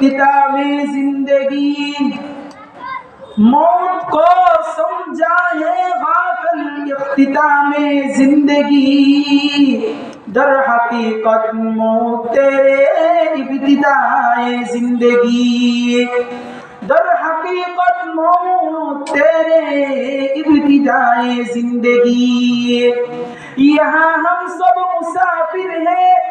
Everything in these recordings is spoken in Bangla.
इख्तिताम ज़िंदगी। मौत को समझा है गाफिल इख्तिताम ज़िंदगी। दर हकीकत मौत तेरे इब्तिदाए ज़िंदगी। दर हकीकत मौत तेरे इब्तिदाए ज़िंदगी। यहाँ हम सब मुसाफिर हैं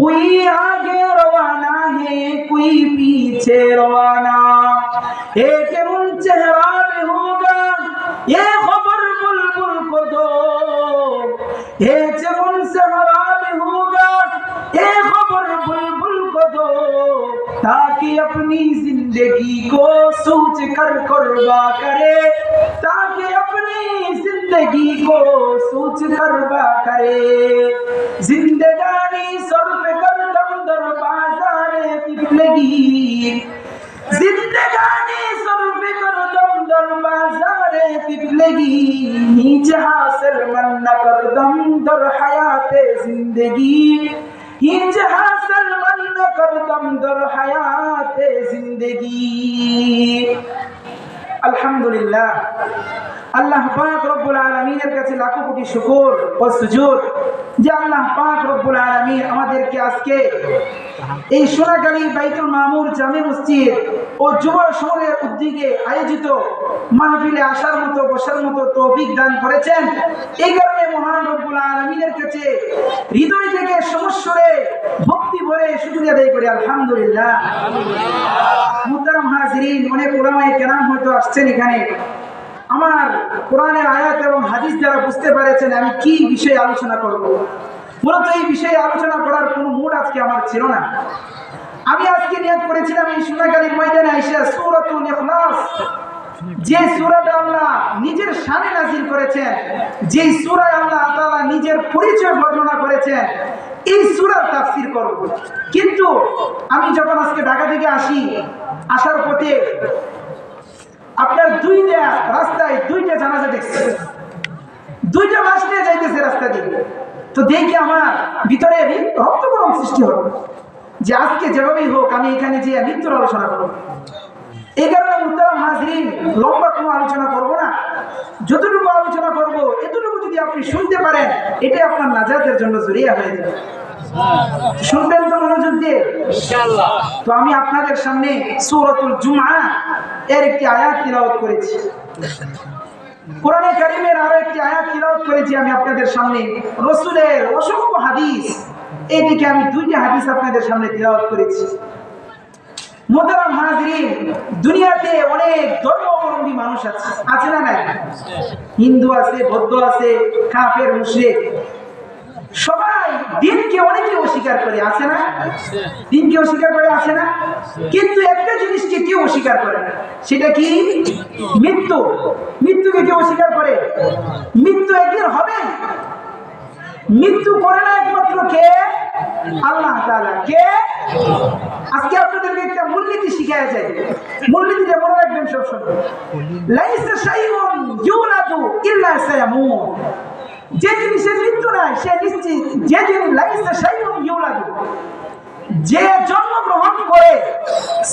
कोई आगे रवाना है कोई पीछे रवाना एक उन चेहरा में होगा ये खबर बुलबुल को दो एक उन चेहरा में होगा ये खबर बुलबुल को दो ताकि अपनी जिंदगी को सोच कर कुर्बा करे ताकि अपनी जिंदगी को सोच करवा करे जिंदगानी सर पे कर दम दर बाजार पिपलगी जिंदगानी सर पे कर दम दर बाजार पिपलगी नीच हासिल मन न कर दम दर हयात जिंदगी नीच हासिल मन न कर दम दर हयात जिंदगी আলহামদুলিল্লাহ আল্লাহ পাক রব্বুল আলমিনের কাছে লাখো কোটি শুকুর ও সুজুদ যে আল্লাহ পাক রব্বুল আলমিন আমাদেরকে আজকে এই সোনাকালী বাইতুল মামুর জামে মসজিদ ও যুব শহরের উদ্যোগে আয়োজিত মাহফিলে আসার মতো, বসার মতো তৌফিক দান করেছেন। এই কারণে মহান রব্বুল আলমিনের কাছে হৃদয় থেকে সমস্যরে ভক্তি ভরে সুযোগ আদায় করি। আলহামদুলিল্লাহ। মুহতারাম হাজিরিন, অনেক ওলামায়ে কেরাম হয়তো আসছেন এখানে। আমার কোরআনের আয়াত এবং হাদিস দ্বারা বুঝতে পেরেছেন, আমি কি বিষয়ে আলোচনা করব? মূলত এই বিষয়ে আলোচনা করার কোনো মুড আজকে আমার ছিল না। আমি আজকে নিয়ত করেছিলাম এই সোনাকালীর ময়দানে সূরাতুল ইখলাস। যে সূরাটা আল্লাহ নিজের শানে নাজিল করেছেন যে সূরায় আল্লাহ তাআলা নিজের পরিচয় বর্ণনা করেছেন, এই সূরার তাফসীর করব। কিন্তু আমি যখন আজকে ঢাকা থেকে আসি, আসার পথে আপনার দুইটা রাস্তায় দুইটা জানাজা দেখছি। দুইটা মাস নিয়ে যাইতেছে রাস্তা দিয়ে। তো দেখি আমার ভিতরে রক্তকরণ সৃষ্টি হলো। যে আজকে যেভাবেই হোক, আমি এখানে যে মৃত্যুর আলোচনা করব। এই কারণে উত্তরাম হাজরিন, লম্বা কোনো আলোচনা করব না। যতটুকু আলোচনা করব, এতটুকু যদি আপনি শুনতে পারেন, এটাই আপনার নাজাতের জন্য জরিয়া হয়ে যাবে। শুনবেন তো মনোযোগ দিয়ে। তো আমি আপনাদের সামনে সূরাতুল জুমআ এর একটি আয়াত তিলাওয়াত করেছি। কোরআনে কারিমের আরও একটি আয়াত তিলাওয়াত করেছি আমি আপনাদের সামনে। রসুলের অসংখ্য হাদিস এইদিকে আমি দুইটা হাদিস আপনাদের সামনে তিলাওয়াত করেছি। মোতারাম হাজরিন দুনিয়াতে অনেক ধর্মাবলম্বী মানুষ আছে। আছে না নাই? হিন্দু আছে বৌদ্ধ আছে কাফের মুশরিক। সবাই দিনকে অনেকে অস্বীকার করে, আছে না? দিনকে অস্বীকার করে, আছে না? কিন্তু একটা জিনিসকে কেউ অস্বীকার করে না, সেটা কি? মৃত্যু। মৃত্যুকে কেউ অস্বীকার করে? মৃত্যু একদিন হবে মৃত্যু করে না একমাত্র কে? আল্লাহ তাআলা। কে? আজকে আপনাদেরকে একটা মূলনীতি শিখায় যায় মূলনীতিটা মনে রাখবেন সবসময়। লাইসা শাইউন ইউলাদু ইল্লা সায়ামুত যে জিনিসের মৃত্যু নাই, সে নিশ্চিত যে জিনিস লাইসা শাইউন ইউলাদু যে জন্মগ্রহণ করে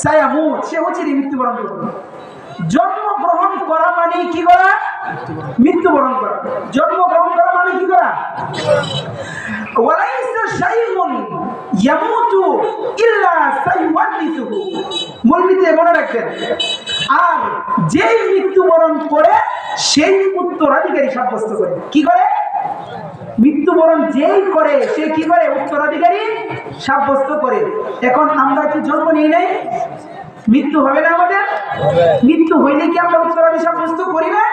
সায়ামুত সে অচিরে মৃত্যুবরণ করবে। জন্মগ্রহণ করা মানে কি করা? মৃত্যুবরণ করা। জন্মগ্রহণ করা মানে কি করা? ওয়ালাইসা ইয়ামুতু মনে রাখবেন। আর যেই মৃত্যুবরণ করে, সেই উত্তরাধিকারী সাব্যস্ত করে। কি করে? মৃত্যুবরণ যেই করে সে কি করে? উত্তরাধিকারী সাব্যস্ত করে। এখন আমরা কি জন্ম নিয়ে নেই? মৃত্যু হবে না আমাদের? মৃত্যু হইলে কি আমরা উত্তরাধিকারী সাব্যস্ত করি না?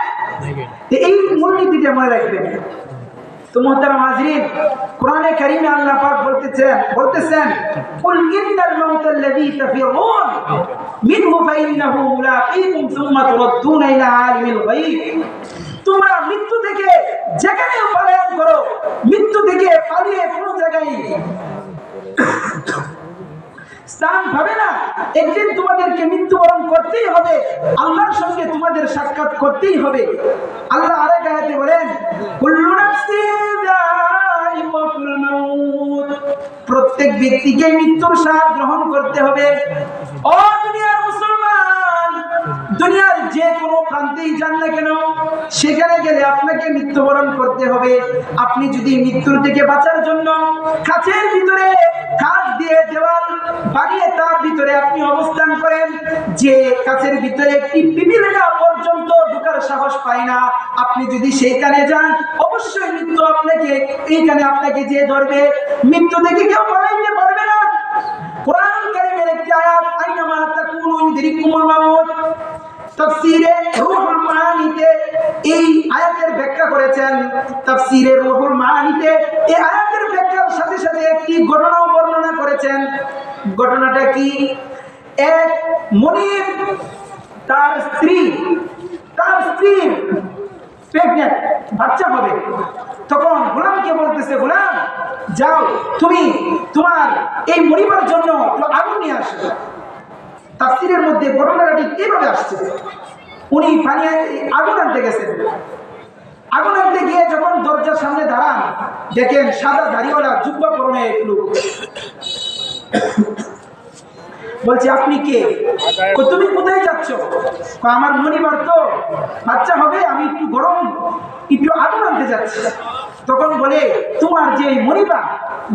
এই মূলনীতিটা মনে রাখবেন। তো মোহতারাম হাজরিন কোরআনে কারিমে আল্লাহ পাক বলতেছেন বলতেছেন কুল ইন্নাল মাউতা আল্লাযী তাফিরুন মিনহু ফাইন্নাহু মুলাকীকুম সুম্মা তুরাদ্দুনা ইলা আলিমিল গায়ব। তোমরা মৃত্যু থেকে যেখানে পলায়ন করো, মৃত্যু থেকে পালিয়ে কোনো জায়গায় স্থান পাবে না। একদিন তোমাদেরকে মৃত্যুবরণ করতেই হবে, আল্লাহর সঙ্গে তোমাদের সাক্ষাৎ করতেই হবে। আল্লাহ আরেক আয়াতে বলেন প্রত্যেক ব্যক্তিকে মৃত্যুর স্বাদ গ্রহণ করতে হবে। ও দুনিয়ার মুসলমান! দুনিয়ার যে কোনো প্রান্তেই যান না কেন? সেখানে গেলে আপনাকে মৃত্যুবরণ করতে হবে। আপনি যদি মৃত্যুর থেকে বাঁচার জন্য কাছের ভিতরে কাজ দিয়ে দেওয়াল বানিয়ে তার ভিতরে আপনি অবস্থান করেন, যে কাছের ভিতরে একটি পিপিলিকা পর্যন্ত ঢোকার সাহস পায় না। আপনি যদি সেইখানে যান, অবশ্যই মৃত্যু আপনাকে, এইখানে আপনাকে যে ধরবে, মৃত্যু থেকে কেউ পালাইতে পারবে না। কোরআন কারিমের একটি আয়াত, আইনামা তাফসীরে রূহুল মাআনিতে এই আয়াতের ব্যাখ্যা করেছেন। তাফসীরে রূহুল মাআনিতে এই আয়াতের ব্যাখ্যার সাথে সাথে একটি ঘটনাও বর্ণনা করেছেন। ঘটনাটা কি? এক মনিব তার স্ত্রী তার স্ত্রী প্রেগনেন্ট বাচ্চা হবে। তখন গোলামকে বলতেছে, গোলাম, যাও, তুমি তোমার এই মরিবার জন্য আগুন নিয়ে আসো। তাফসিরের মধ্যে ঘটনাটা ঠিক এইভাবে আসছে। উনি পানি আগুন আনতে গেছেন। আগুন আনতে গিয়ে যখন দরজার সামনে দাঁড়ান, দেখেন সাদা দাড়িওয়ালা জুব্বা পরনে লোক। বলছে আপনি কে? কো, তুমি কোথায় যাচ্ছ? আমার মনিবার তো বাচ্চা হবে আমি একটু গরম একটু আগুন আনতে যাচ্ছি। তখন বলে তোমার যে মনিবা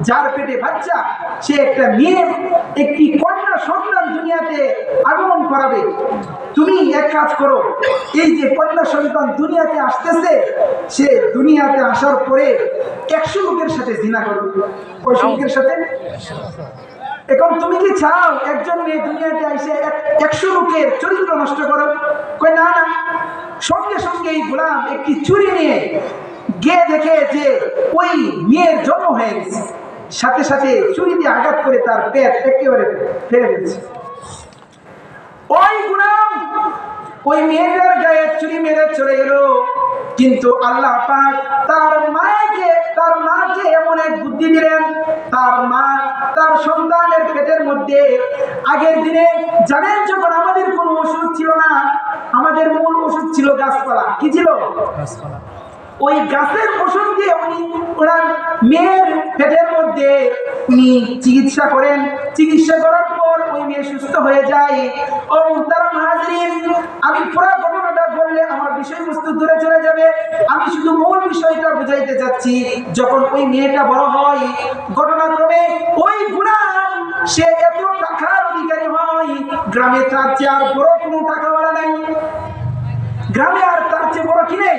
যার পেটে বাচ্চা সে একটা মেয়ে একটি কন্যা সন্তান দুনিয়াতে আগমন করাবে। তুমি এক কাজ করো এই যে কন্যা সন্তান দুনিয়াতে আসতেছে সে দুনিয়াতে আসার পরে একশো লোকের সাথে জিনা করবে ওই লোকের সাথে? এখন তুমি কি চাও একজন মেয়ে দুনিয়াতে এক- একশো লোকের চরিত্র নষ্ট করো কই না না। সঙ্গে সঙ্গে এই গোলাম একটি চুরি নিয়ে গিয়ে দেখে যে ওই মেয়ের জন্ম হয়ে গেছে। সাথে সাথে চুরি দিয়ে আঘাত করে তার পেট একেবারে ফেলে ফেলছে। ওই গুলাম ওই মেয়েটার গায়ে চুরি মেরে চলে গেল। কিন্তু আল্লাহ পাক তার মাকে তার মাকে এমন এক বুদ্ধি দিলেন তার মা তার সন্তানের পেটের মধ্যে আগের দিনে জানেন যখন আমাদের কোনো ওষুধ ছিল না আমাদের মূল ওষুধ ছিল গাছপালা। কি ছিল? গাছপালা। ওই গাছের ওষুধ দিয়ে উনি ওনার মেয়ের পেটের মধ্যে উনি চিকিৎসা করেন। চিকিৎসা করার পর ওই মেয়ে সুস্থ হয়ে যায়। ও তার আমি পুরো ঘটনাটা বললে আমার বিষয়বস্তু দূরে চলে যাবে। আমি শুধু মূল বিষয়টা বুঝাইতে চাচ্ছি, যখন ওই মেয়েটা বড় হয়, ঘটনাক্রমে ওই গুণাম সে এত টাকার অধিকারী হয়, গ্রামে তার চেয়ে আর বড় কোনো টাকাওয়ালা নাই। গ্রামে আর তার চেয়ে বড় কি নেই?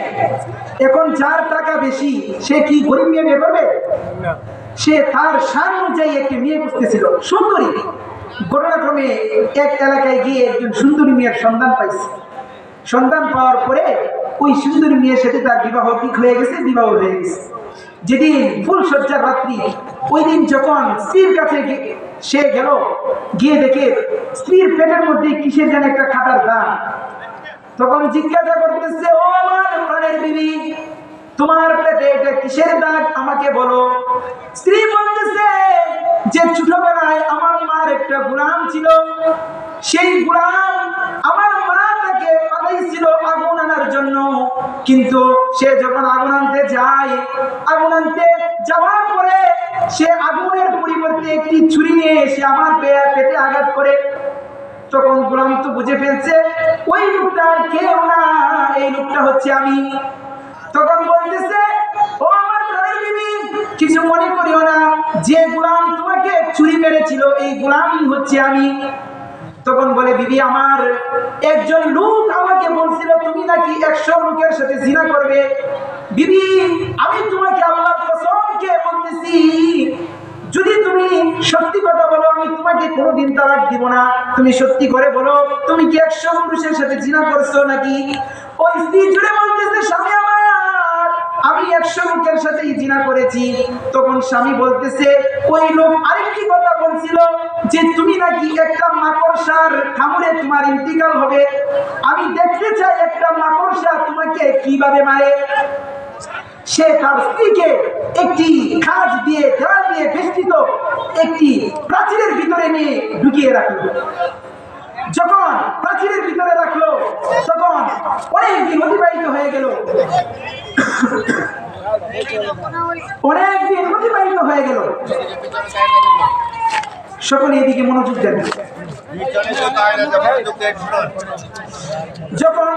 এখন যার টাকা বেশি, সে কি গরিব মেয়ে বিয়ে করবে? সে তার সার অনুযায়ী একটি মেয়ে বুঝতেছিল সুন্দরী। ঘটনাক্রমে এক এলাকায় গিয়ে একজন সুন্দরী মেয়ের সন্ধান পাইছে। সন্ধান পাওয়ার পরে ওই সুন্দরী মেয়ের সাথে তার বিবাহ ঠিক হয়ে গেছে, বিবাহ হয়ে গেছে। যেদিন ফুল সজ্জার রাত্রি, ওই দিন যখন স্ত্রীর কাছে সে গেল, গিয়ে দেখে স্ত্রীর পেটের মধ্যে কিসের যেন একটা খাটার দান তখন জিজ্ঞাসা করতেছে, ও আমার প্রাণের বিবি, তোমার পেটে এটা কিসের দাগ? আমাকে বলো। স্ত্রী বলতেছে যে, ছোটবেলায় আমার মার একটা গুলাম ছিল। সেই গুলাম আমার মা পাঠাইছিল আগুন আনার জন্য। কিন্তু সে যখন আগুন আনতে যায়, আগুন আনতে যাওয়ার পরে সে আগুনের পরিবর্তে একটি ছুরি নিয়ে এসে আমার পেটে আঘাত করে। তখন গোলাম তো বুঝে ফেলছে, ওই লোকটা আর কেউ না, এই লোকটা হচ্ছে আমি। তখন বলতেছে, ও আমার প্রাণের বিবি, কিছু মনে করিও না। যে গোলাম তোমাকে চুরি মেরেছিল, এই গোলামই হচ্ছে আমি। তখন বলে, বিবি আমার, একজন লোক আমাকে বলছিল, তুমি নাকি একশো লোকের সাথে জিনা করবে? বিবি, আমি তোমাকে আল্লাহর কসমকে বলতেছি, যদি তুমি সত্যি কথা বলো, আমি তোমাকে কোনোদিন তালাক দিব না। তুমি সত্যি করে বলো, তুমি কি একশো পুরুষের সাথে জিনা করছ নাকি? ওই স্ত্রী জুড়ে বলতেছে, স্বামী আমার, আমি একশো লোকের সাথেই জিনা করেছি। তখন স্বামী বলতেছে, ওই লোক বলছিল যে তুমি নাকি একটা মাকড়সার খামরে তোমার ইন্তিকাল হবে। আমি দেখতে চাই একটা মাকড়সা তোমাকে কীভাবে মারে। সে তার স্ত্রীকে একটি খাজ দিয়ে দেওয়াল দিয়ে বেষ্টিত একটি প্রাচীরের ভিতরে নিয়ে ঢুকিয়ে রাখল। যখন প্রাচীরের ভিতরে রাখল, তখন অনেক দিন অতিবাহিত হয়ে গেল। অনেক দিন অতিবাহিত হয়ে গেল। সকলে এদিকে মনোযোগ দেন। যখন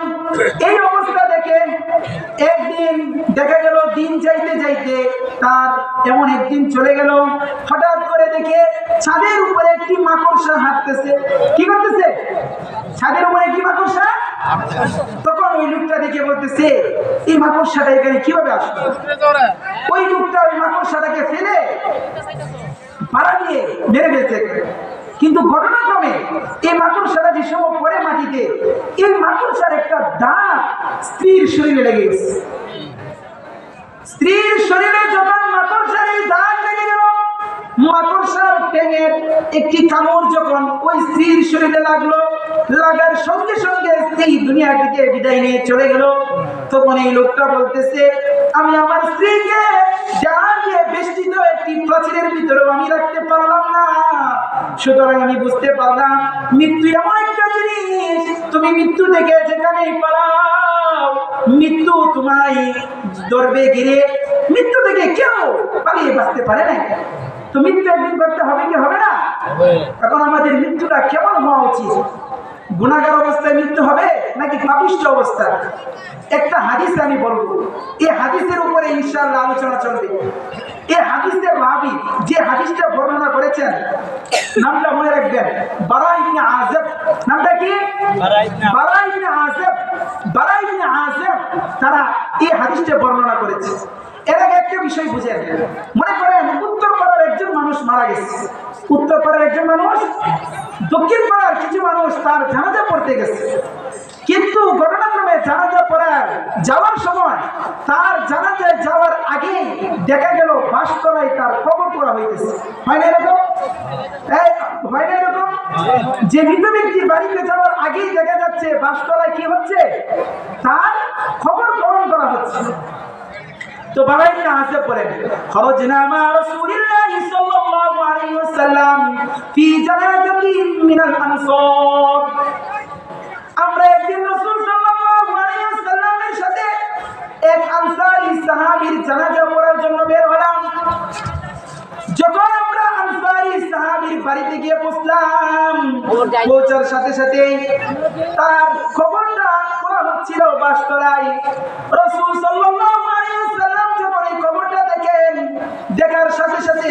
এই অবস্থা দেখে একদিন দেখা গেল, দিন যাইতে যাইতে তার এমন একদিন চলে গেল। হঠাৎ করে দেখে ছাদের উপরে একটি মাকড়সা হাঁটতেছে। কি করতেছে? ছাদের উপরে কি মাকড়সা? তখন ওই লোকটা দেখে বলতেছে, এই মাকড়সাটা এখানে কীভাবে আসলো? ওই লোকটা ওই মাকড়সাটাকে ফেলে মারা দিয়ে মেরে ফেলছে। কিন্তু ঘটনাক্রমে এই মাকড়সাটা যে সময় পরে মাটিতে এই মাকড়সার একটা দাঁত স্ত্রীর শরীরে লেগে গেছে। স্ত্রীর শরীরে যখন মাকড়সার এই দাগ মাকড়সার টেঙের একটি কামড় যখন ওই স্ত্রীর শরীরে লাগল, লাগার সঙ্গে সঙ্গে স্ত্রী দুনিয়া থেকে বিদায় নিয়ে চলে গেল। তখন এই লোকটা বলতেছে, আমি আমার স্ত্রীকে জান দিয়ে বেষ্টিত একটি ভিতরেও আমি রাখতে পারলাম না। সুতরাং আমি বুঝতে পারলাম, মৃত্যু এমন একটা জিনিস, তুমি মৃত্যু থেকে যেখানেই মৃত্যু তোমায় ধরবে ঘিরে। মৃত্যু থেকে কেউ পালিয়ে বাঁচতে পারে না তো মৃত্যু একদিন করতে হবে কি হবে না? এখন আমাদের মৃত্যুটা কেমন হওয়া উচিত? গুণাগার অবস্থায় মৃত্যু হবে নাকি পাপিষ্ঠ অবস্থা? একটা হাদিস আমি বলব এই হাদিসের উপরে ইনশাআল্লাহ আলোচনা চলবে। এই হাদিসের রাবি যে হাদিসটা বর্ণনা করেছেন নামটা মনে রাখবেন বারা ইবনে আজব নামটা কি? বারা ইবনে আজব বারা ইবনে আজব তারা এই হাদিসটা বর্ণনা করেছে। এর আগে একটা বিষয় বুঝেন। মনে করেন একজন মানুষ মারা গেছে। উত্তর পাড়ার একজন মানুষ, দক্ষিণ পাড়ার কিছু মানুষ তার জানাজা পড়তে গেছে। কিন্তু ঘটনাক্রমে জানাজা পড়ার যাওয়ার সময় তার জানাজায় যাওয়ার আগে দেখা গেল বাসতলায় তার কবর করা হইতেছে। হয় না এরকম? হয় না এরকম? যে মৃত ব্যক্তি বাড়িতে যাওয়ার আগেই দেখা যাচ্ছে বাসতলায় কি হচ্ছে? তার খবর গ্রহণ করা হচ্ছে। তো বাবা ইবনে আসে পড়েন খরজনা মা রাসূলিল্লাহি সাল্লাল্লাহু আলাইহি ওয়াসাল্লাম ফি জানাজাতিন মিনাল আনসার। আমরা একদিন রাসূল সাল্লাল্লাহু আলাইহি ওয়াসাল্লামের সাথে এক আনসারী সাহাবীর জানাজা পড়ার জন্য বের হলাম। যখন আমরা আনসারী সাহাবীর বাড়িতে গিয়ে পৌঁছলাম পৌঁছার সাথে সাথে তার খবরটা পড়া হচ্ছিল বাসতলায় রসুল সাল্লাল্লাহু আলাইহি ওয়াসাল্লাম যখন এই খবরটা দেখেন দেখার সাথে সাথে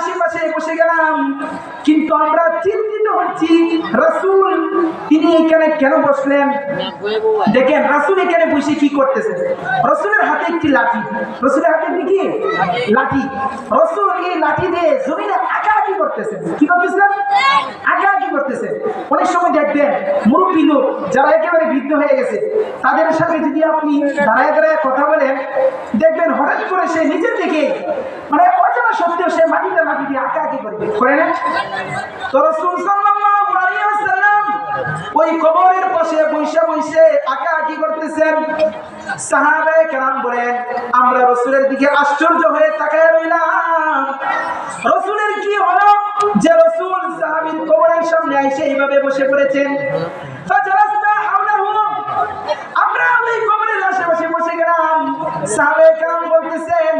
আশেপাশে বসে গেলাম। কিন্তু আমরা চিন্তিত হচ্ছি, রাসূল তিনি এখানে কেন বসলেন? দেখেন, রাসূল এখানে বসে কি করতেছে? রসুলের হাতে একটি লাঠি। রসুলের হাতে কি? লাঠি। রসুল এই লাঠি দিয়ে জমিনে আঁকাআঁকি করতেছে। কি করতেছেন আঁকাআঁকি করতেছে। অনেক সময় দেখবেন, মুরব্বী লোক যারা একেবারে বৃদ্ধ হয়ে গেছে, তাদের সাথে যদি আপনি দাঁড়ায় দাঁড়ায় কথা বলেন, দেখবেন হঠাৎ করে সে নিজের থেকে মানে অজানা সত্ত্বেও সে মাটিতে মাটি দিয়ে আঁকাআঁকি করবে করে না? আমরা রসুলের দিকে আশ্চর্য হয়ে তাকায় রইলাম। রসুলের কি হলো? যে রসুল সাহাবীর কবরের সামনে এসে এইভাবে বসে পড়েছেন। ফাজালাসনা হাওলাহু আমরা ওই কবরের আশেপাশে বসে গেলাম কেরাম বলতেছেন,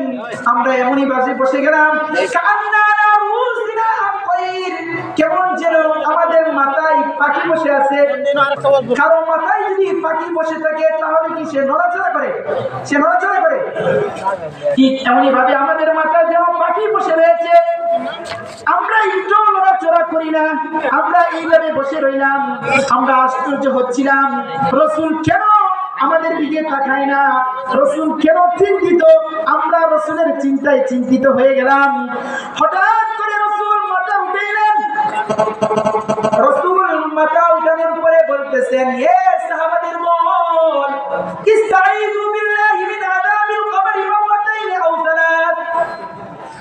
আমরা এমনই বাসে বসে গেলাম কেমন যেন আমাদের মাথায় পাখি বসে আছে। কারও মাথায় যদি পাখি বসে থাকে, তাহলে কি সে নড়াচড়া করে? সে নড়াচড়া করে? ঠিক এমনই ভাবে আমাদের মাথায় যেন পাখি বসে রয়েছে? আমরা একটু নড়াচড়া করি না, আমরা এইভাবে বসে রইলাম, আমরা আশ্চর্য হচ্ছিলাম। রসুল কেন আমাদের দিকে তাকায় না? রসুল কেন চিন্তিত? আমরা রসুলের চিন্তায় চিন্তিত হয়ে গেলাম। হঠাৎ করে রসুল মাথা উঠে এলেন রসুল মাথা উঠানোর পরে বলতেছেন, এ সাহাবাদের বল ইস্তাইযু বিল্লাহি মিন আযাবিল কবরি মাওয়াতাইনি আও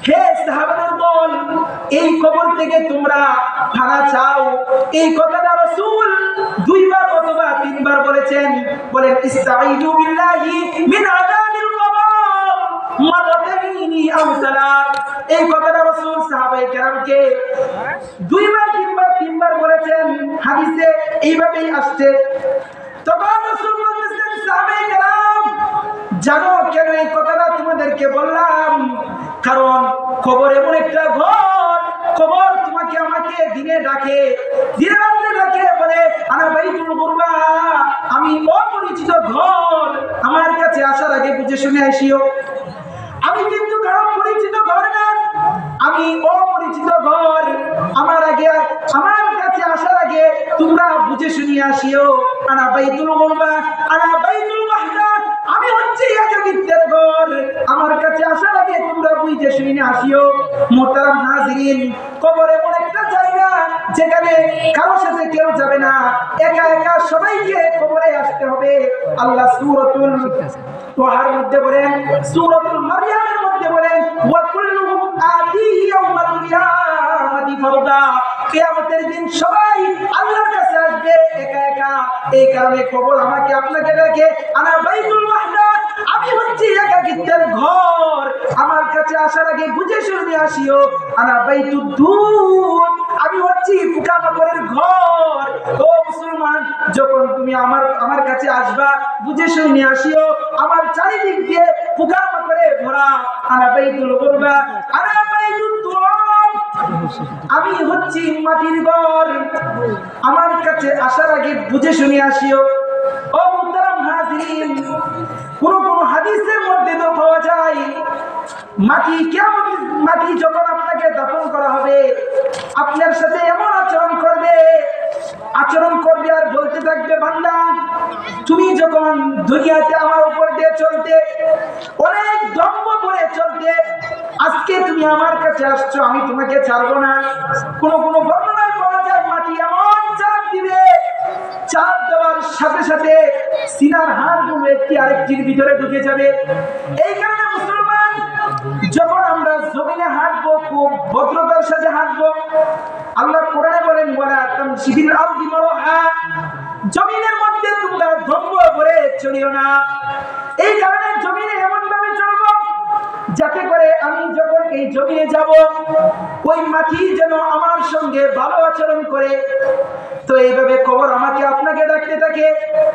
হে সাহাবাদের দল এই কবর থেকে তোমরা খানা চাও। এই কথাটা রাসূল তিনবার বলেছেন, বলেন বিল্লাহি মিন আযাবিল কবর আও এই কথাটা রাসূল সাহাবায়ে কেরামকে দুইবার, তিনবার তিনবার বলেছেন, হাদিসে এইভাবেই আসছে। তখন রাসূল বলতেছেন, সাহাবায়ে কেরাম, জানো কেন এই কথাটা তোমাদেরকে বললাম? কারণ খবর এমন একটা ঘর খবর তোমাকে আমাকে দিনে ডাকে, দিনে আমি অপরিচিত ঘর আমার কাছে আসার আগে বুঝে শুনে আসিও। আমি কিন্তু কারও পরিচিত ঘর না। আমি অপরিচিত ঘর আমার আগে, আমার কাছে আসার আগে তোমরা বুঝে শুনিয়ে আসিও। আনা বাইতুল গুরবা আনা বাইতুল ওয়াহদা আমি হচ্ছে একাকিত্বের ঘর। আমার কাছে আসার আগে তোমরা বুঝে শুনে আসিও। মোহতারাম হাজিরিন কবর যেখানে কারও সাথে কেউ যাবে না, একা একা সবাইকে কবরে আসতে হবে। আল্লাহ সুরতুল তোহার মধ্যে বলেন, সুরতুল মারিয়ামের মধ্যে বলেন, ওয়া কুল্লুহুম আতিহি ইয়াউমাল কিয়ামাতি কিয়ামতের দিন সবাই আল্লাহর কাছে আসবে একা একা। এই কারণে কবর আমাকে আপনাকে ডাকে আনা বাইতুল ওয়াহদা আমি হচ্ছি একাকিত্বের ঘর। আমার কাছে আসার আগে বুঝে শুনে আসিও, আনা বাইতুদ দুধ আমি হচ্ছি পোকামাকড়ের ঘর। ও মুসলমান, যখন তুমি আমার আমার কাছে আসবা, বুঝে শুনে আসিও, আমার চারিদিক দিয়ে পোকামাকড়ে ভরা। আনা বাইতুল তুরাব আমি হচ্ছি মাটির ঘর। আমার কাছে আসার আগে বুঝে শুনে আসিও। ও মুহতারাম হাজিরিন, কোন কোন হাদিসের মধ্যে তো পাওয়া যায়, মাটি কেমন, মাটি যখন আপনাকে দাফন করা হবে, আপনার সাথে এমন আচরণ করবে আচরণ করবে আর বলতে থাকবে, বান্দা, তুমি যখন দুনিয়াতে আমার উপর দিয়ে চলতে, অনেক দম্ভ করে চলতে আজকে তুমি আমার কাছে আসছো, আমি তোমাকে ছাড়বো না। কোন কোন বর্ণনায় পাওয়া যায়, মাটি এমন চাপ দিবে চাপ দেওয়ার সাথে সাথে সিনার হাতগুলো একটি আরেকটির ভিতরে ঢুকে যাবে। এই কারণে মুসলমান, যখন আমরা জমিনে হাঁটবো, খুব ভদ্রতার সাথে হাঁটবো, আল্লাহ কোরআনে বলেন বলা তুমি শিবির আরদি মারহা। জমিনের মধ্যে তোমরা ধম্ব করে চলিও না এই কারণে জমিনে এমন ভাবে চলবো যাতে করে আমি যখন যাব। ওই মাটি যেন আমার সঙ্গে ভালো আচরণ করে। তো এইভাবে খবর আমাকে আপনাকে ডাকতে থাকে,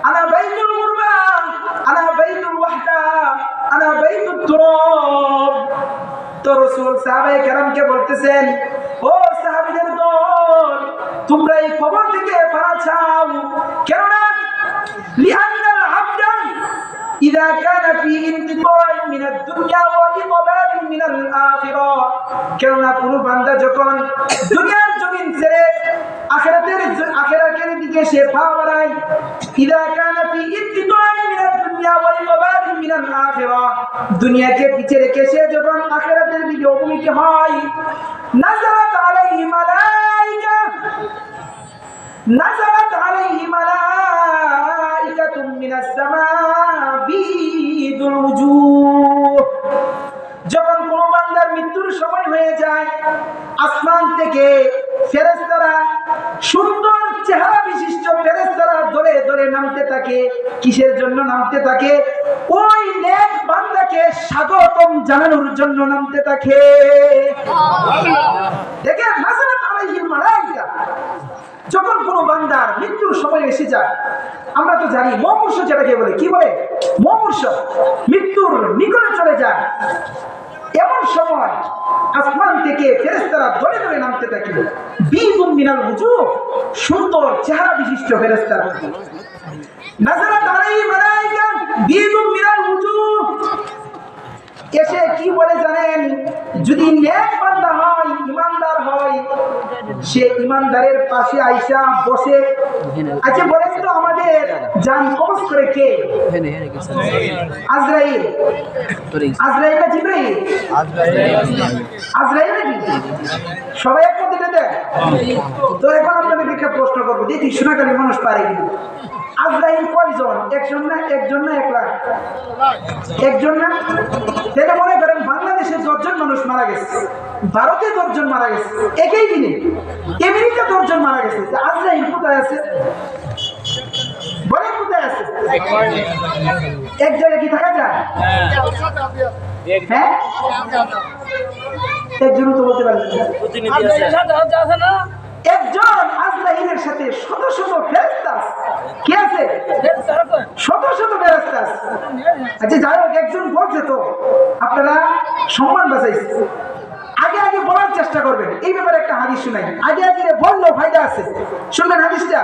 আনা বাইতুল মুরবা, আনা বাইতুল ওয়াহদা, আনা বাইতুত তুরাব। তো রাসূল সাহাবায়ে কেরামকে বলতেছেন, ও সাহাবীদের দল, তোমরা এই খবর থেকে পারা চাও কেননা আবদান إذا كان في انقطاع من الدنيا وإقبال من الآخرة কেননা কোনো বান্দা যখন দুনিয়ার জমিন ছেড়ে আখেরাতের আখেরাতের দিকে সে পা বাড়ায় إذا كان في انقطاع من الدنيا وإقبال من الآخرة দুনিয়াকে পিছে রেখে সে যখন আখেরাতের দিকে অভিমুখী হয় নাজারাত আলাইহি মালাইকা نزلت عليه ملائكة من السماء যখন কোন বান্দার মৃত্যুর সময় হয়ে যায় আসমান থেকে ফেরেস্তারা সুন্দর চেহারা বিশিষ্ট ফেরেস্তারা ধরে ধরে নামতে থাকে কিসের জন্য নামতে থাকে? ওই নেক বান্দাকে স্বাগতম জানানোর জন্য নামতে থাকে। দেখেন হাসান যখন কোনো বান্দার মৃত্যুর সময় এসে যায়, আমরা তো জানি মমূর্ষ যেটাকে বলে, কি বলে? মমূর্ষ মৃত্যুর নিকটে চলে যায়। এমন সময় আসমান থেকে ফেরেস্তারা ধরে ধরে নামতে থাকে বিদুম মিনাল উজু সুন্দর চেহারা বিশিষ্ট ফেরেস্তারা নাজারাত আলাইহি মালাইকা বিদুম মিনাল উজু এসে কি বলে জানেন? যদি বান্দা হয়, ইমানদার হয়, সে ইমানদারের পাশে আইসা বসে। আচ্ছা বলেন আমাদের যান কবজ করে কে? আজরাইল। আজরাইল না জিব্রাইল? সবাই এক মধ্যে তো এখন আপনাদের একটা প্রশ্ন করব। দেখি সোনাকালী মানুষ পারে আজরাইল কয়জন? একজন না একজন না এক লাখ একজন না? তাহলে মনে করেন বাংলাদেশে দশজন মানুষ মারা গেছে। ভারতে দশজন মারা গেছে। একই দিনে আমেরিকা দশজন মারা গেছে। আজরাইল কোথায় আছে? বলে কোথায় আছে? এক জায়গায় কি থাকা যায়? হ্যাঁ? একজনও তো বলতে পারলেন। একজন আজরাইলের সাথে শত শত ফেরেশতা আছে। কি আছে? শত শত ফেরেশতা আছে। আচ্ছা যাই হোক, একজন বলছে তো, আপনারা সম্মান বাঁচাইছে। আগে আগে বলার চেষ্টা করবেন, এই ব্যাপারে একটা হাদিস শুনাই। আগে আগে বললেও ফায়দা আছে। শুনলেন হাদিসটা?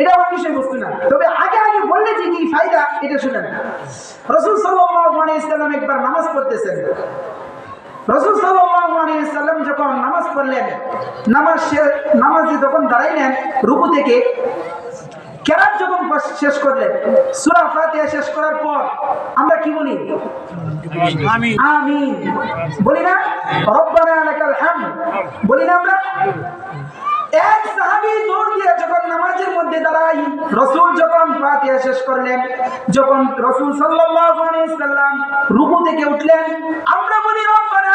এটা আমার বিষয়বস্তু না। তবে আগে আগে বললে যে কি ফায়দা, এটা শুনেন। রসুল সাল্লাম একবার নামাজ পড়তেছেন। রসুল সাল্লাম যখন নামাজ পড়লেন, নামাজ নামাজে যখন দাঁড়াইলেন, রুকু থেকে কেরাত যখন শেষ করলেন সুরা ফাতিহা শেষ করার পর আমরা কি বলি? আমিন। বলি না? রব্বানা লাকাল হামদ। বলি না আমরা? এক সাহাবী দৌড় দিয়ে যখন নামাজের মধ্যে দাঁড়াই রসুল যখন ফাতিহা শেষ করলেন যখন রসুল সাল্লাল্লাহু আলাইহি সাল্লাম রুকু থেকে উঠলেন আমরা বলি রব্বানা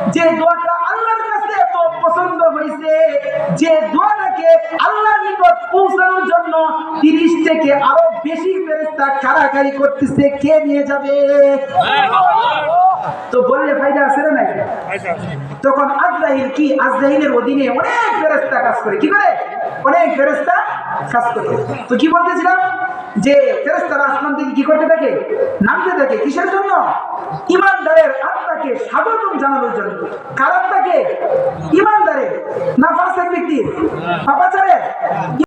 যে দোয়াটা আল্লাহর কাছে এত পছন্দ হয়েছে, যে দোয়াটাকে আল্লাহর নিকট পৌঁছানোর জন্য তিরিশ থেকে আরও বেশি ফেরেস্তা কারাকারি করতেছে, কে নিয়ে যাবে? তো বললে ফায়দা আছে না তখন আজরাইল কি? আজরাইলের অধীনে অনেক ফেরেস্তা কাজ করে। কি করে? অনেক ফেরেস্তা কাজ করে। তো কি বলতেছিলাম? যে ফেরেস্তারা আসমান থেকে কি করতে থাকে? নামতে থাকে। কিসের জন্য? ইমানদারের আত্মাকে স্বাগতম জানানোর জন্য। কার আত্মাকে ইমানদারের না ফাঁসের ব্যক্তির? পাপাচারের